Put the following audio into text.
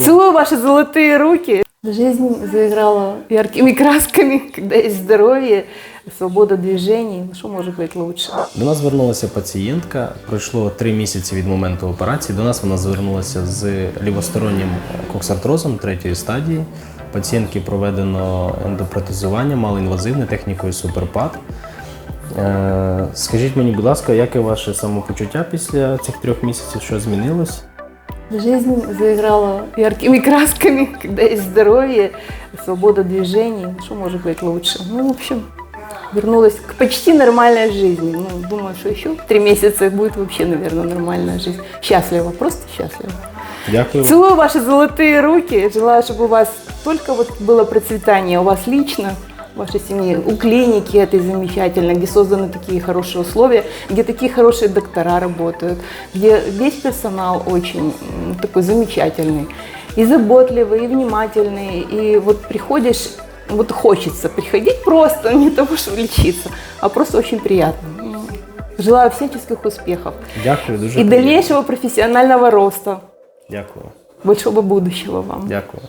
Целую ваши золотые руки. Жизнь заиграла яркими красками, когда есть здоровье, свобода движений. Ну, Что может быть лучше? До нас звернулася пацієнтка. Пройшло три місяці від моменту операції. До нас вона звернулася з лівостороннім коксартрозом третьої стадії. Пацієнтки проведено ендопротезування, малоінвазивне технікою суперпад. Е, Скажіть мені, будь ласка, яке ваше самопочуття після цих трьох місяців? Що змінилось? Жизнь заиграла яркими красками, когда есть здоровье, свобода движений. Что может быть лучше? Ну, в общем, вернулась к почти нормальной жизни. Ну, думаю, что еще три месяца будет вообще, наверное, нормальная жизнь. Счастлива, просто счастлива. Дякую. Целую ваши золотые руки. Желаю, чтобы у вас только вот было процветание, у вас лично, вашей семье, у клиники этой замечательной, где созданы такие хорошие условия, где такие хорошие доктора работают, где весь персонал очень такой замечательный, и заботливый, и внимательный, и вот приходишь, вот хочется приходить просто, не того, что лечиться, а просто очень приятно. Желаю всяческих успехов Дякую, дуже и приємно. дальнейшего профессионального роста, Дякую. большого будущего вам. Дякую.